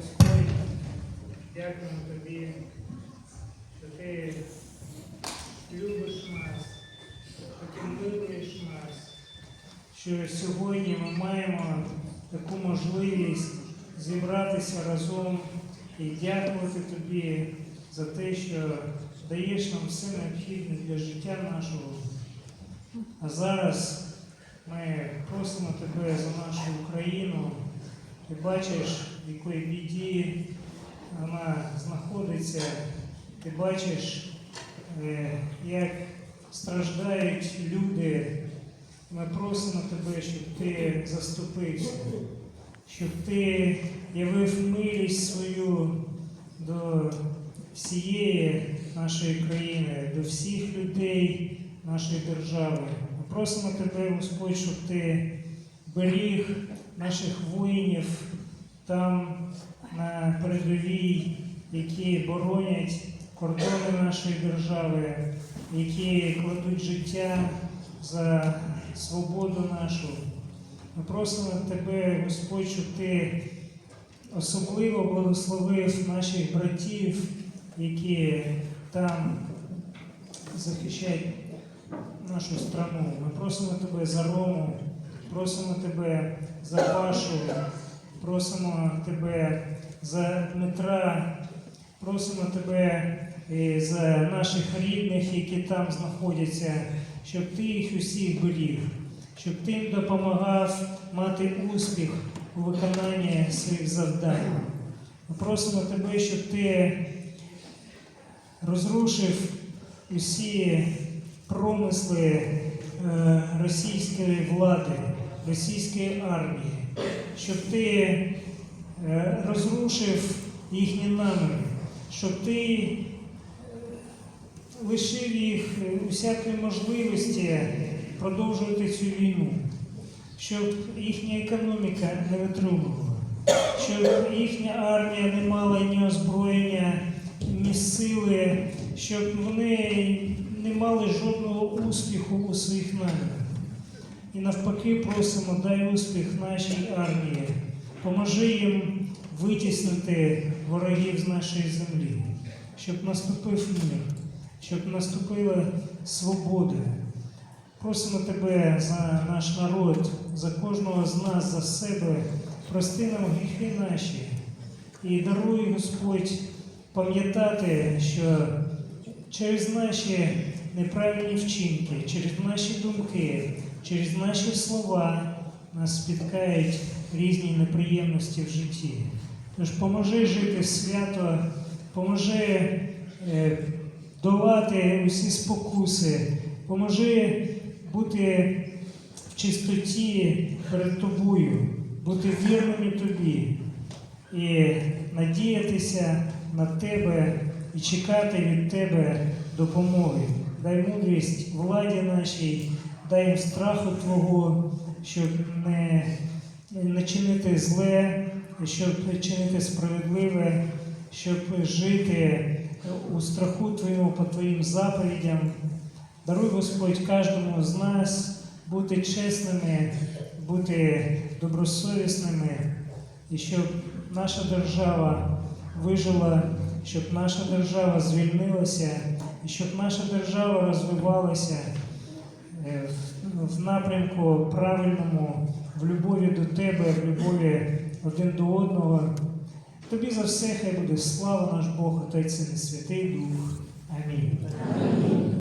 Господь, дякуємо тобі, що ти любиш нас, що ти милуєш нас, що сьогодні ми маємо таку можливість зібратися разом і дякувати тобі за те, що даєш нам все необхідне для життя нашого. А зараз ми просимо тебе за нашу Україну. Ти бачиш, в якої вона знаходиться. Ти бачиш, е, як страждають люди. Ми просимо тебе, щоб ти заступився, щоб ти явив милість свою до всієї нашої країни, до всіх людей нашої держави. Ми просимо тебе, Господь, щоб ти беріг наших воїнів там на передовій, які боронять кордони нашої держави, які кладуть життя за свободу нашу. Ми просимо тебе, Господь, щоб ти особливо благословив наших братів, які там захищають нашу страну. Ми просимо тебе за Рому, просимо тебе за Пашу, просимо тебе за Дмитра, просимо тебе і за наших рідних, які там знаходяться, щоб ти їх усіх беріг, щоб ти їм допомагав мати успіх у виконанні своїх завдань. Ми просимо тебе, щоб ти розрушив усі промисли е, російської влади, російської армії, щоб ти е, розрушив їхні наміри, щоб ти лишив їх усякої можливості продовжувати цю війну, щоб їхня економіка не витримувала, щоб їхня армія не мала ні озброєння, ні сили, щоб вони не мали жодного успіху у своїх намірах. І навпаки просимо, дай успіх нашій армії, поможи їм витіснити ворогів з нашої землі, щоб наступив мир, щоб наступила свобода. Просимо тебе за наш народ, за кожного з нас, за себе, прости нам гріхи наші і даруй, Господь, пам'ятати, що через наші неправильні вчинки, через наші думки, через наші слова нас спіткають різні неприємності в житті. Тож поможи жити свято, поможи е, долати усі спокуси, поможи бути в чистоті перед тобою, бути вірними тобі і надіятися на тебе і чекати від тебе допомоги. Дай мудрість владі нашій, дай їм страху Твого, щоб не, не чинити зле, щоб чинити справедливе, щоб жити у страху Твоєму по Твоїм заповідям. Даруй, Господь, кожному з нас бути чесними, бути добросовісними, і щоб наша держава вижила, щоб наша держава звільнилася, і щоб наша держава розвивалася е, в- в напрямку правильному, в любові до тебе, в любові один до одного. Тобі за все хай буде слава наш Бог, Отець і Святий Дух. Амінь.